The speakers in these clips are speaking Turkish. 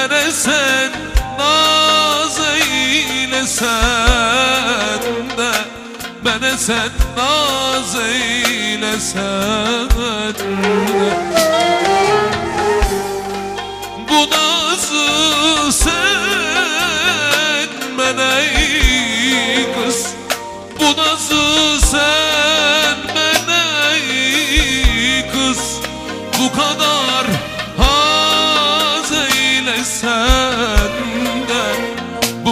Bana sen? Naz eylesen de. Bana sen? Naz eylesen de. Bu nazı sen bana kız. Bu nazı sen bana kız. Bu kadar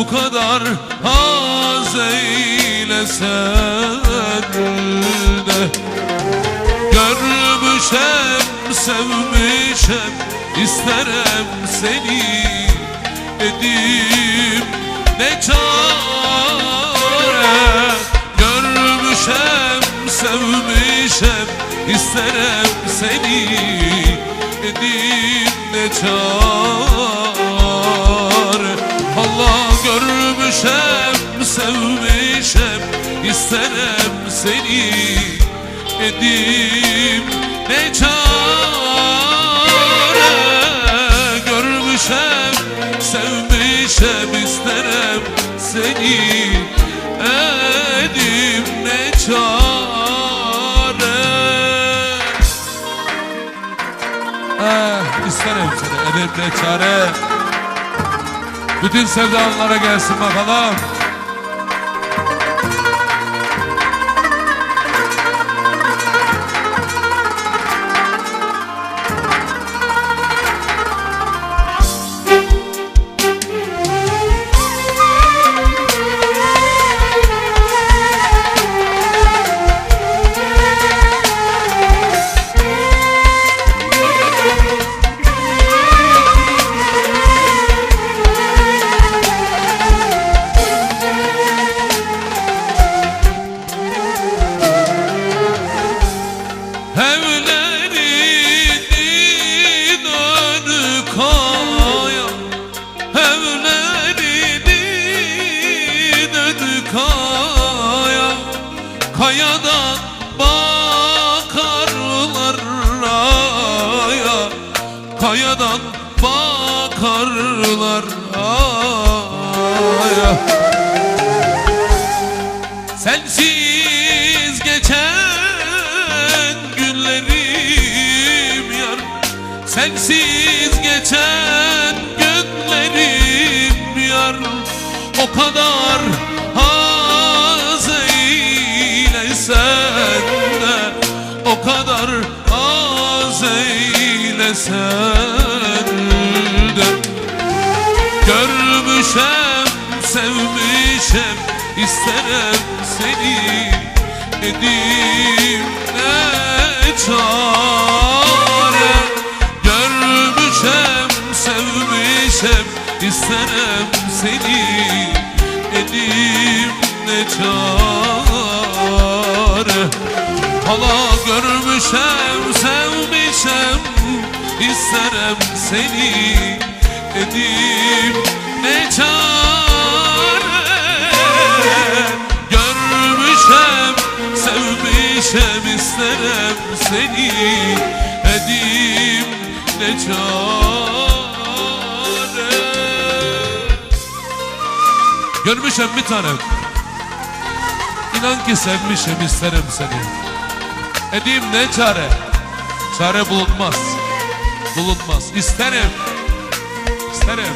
Bu kadar haz eylesen de. Görmüşem, sevmişem, isterim seni. Edim ne çare? Görmüşem, sevmişem, isterim seni. Edim ne çare seni edim ne çare Görmüşem, sevmişem isterim seni Edim ne çare. Eh, isterim seni edim ne çare. Bütün sevdalılara gelsin bakalım Evlerinin önü kaya Evlerinin önü kaya Kayadan bakarlar aya Kayadan bakarlar aya Sensiz geçen günlerim yar O kadar haz eylesen de O kadar haz eylesen de. Görmüşem, sevmişem, isterim seni Edim ne çare Hala görmüşem, sevmişem, isterim seni. Edim ne çare? Görmüşem, sevmişem, isterim seni. Edim ne çare? Görmüşem bir tanem. İnan ki sevmişim isterim seni Edim ne çare? Çare bulunmaz. Bulunmaz. İsterim. İsterim.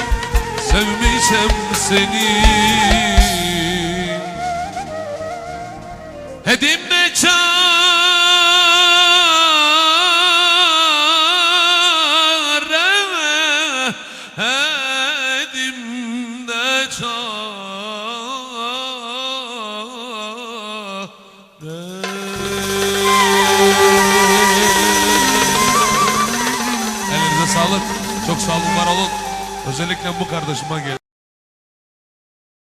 Sevmişim seni Edim bu kardeşime gel.